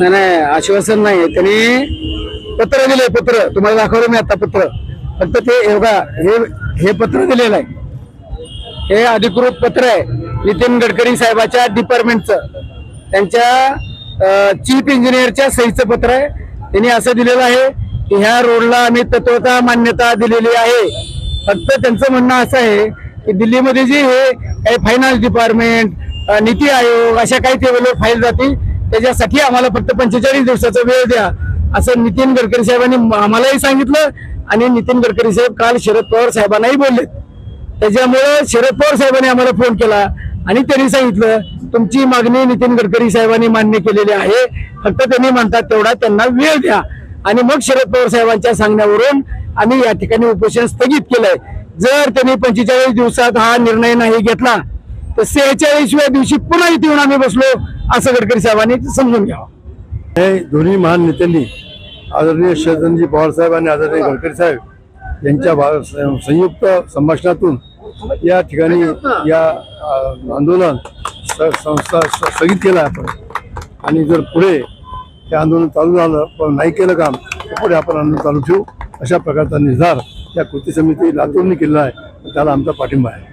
नाही नाही आश्वासन नाही त्यांनी पत्र दिले पत्र. तुम्हाला दाखवलं मी आता पत्र. फक्त ते हे हे हे पत्र दिलेलं आहे. हे अधिकृत पत्र आहे. नितीन गडकरी साहेबाच्या डिपार्टमेंटचं त्यांच्या चीफ इंजिनियरच्या सहीचं पत्र आहे. त्यांनी असं दिलेलं आहे की ह्या रोडला आम्ही तत्वता मान्यता दिलेली आहे. फक्त त्यांचं म्हणणं असं आहे की दिल्लीमध्ये जे हे काही फायनान्स डिपार्टमेंट नीती आयोग अशा काही टेबलवर फाईल जातील. त्याच्यासाठी आम्हाला फक्त पंचेचाळीस दिवसाचा वेळ द्या असं नितीन गडकरी साहेबांनी आम्हालाही सांगितलं आणि नितीन गडकरी साहेब काल शरद पवार साहेबांनाही बोलले. त्याच्यामुळे शरद पवार साहेबांनी आम्हाला फोन केला आणि त्यांनी सांगितलं तुमची मागणी नितीन गडकरी साहेबांनी मान्य केलेली आहे. फक्त त्यांनी म्हणतात तेवढा त्यांना वेळ द्या. आणि मग शरद पवार साहेबांच्या सांगण्यावरून आम्ही या ठिकाणी उपोषण स्थगित केलंय. जर त्यांनी पंचेचाळीस दिवसात हा निर्णय नाही घेतला तर सेहेचाळीसव्या दिवशी पुन्हा इथे येऊन आम्ही बसलो. असं गडकरी साहेबांनी समजून घ्यावं. हे दोन्ही महान नेत्यांनी आदरणीय शरदनजी पवार साहेब आणि आदरणीय गडकरी साहेब यांच्या संयुक्त संभाषणातून या ठिकाणी या आंदोलन संस्था स्थगित केलं आहे. आपण आणि जर पुढे हे आंदोलन चालू झालं पण नाही केलं काम तर पुढे आपण आंदोलन चालू ठेवू. अशा प्रकारचा निर्धार या कृती समिती लातूरने केलेला आहे. त्याला आमचा पाठिंबा आहे.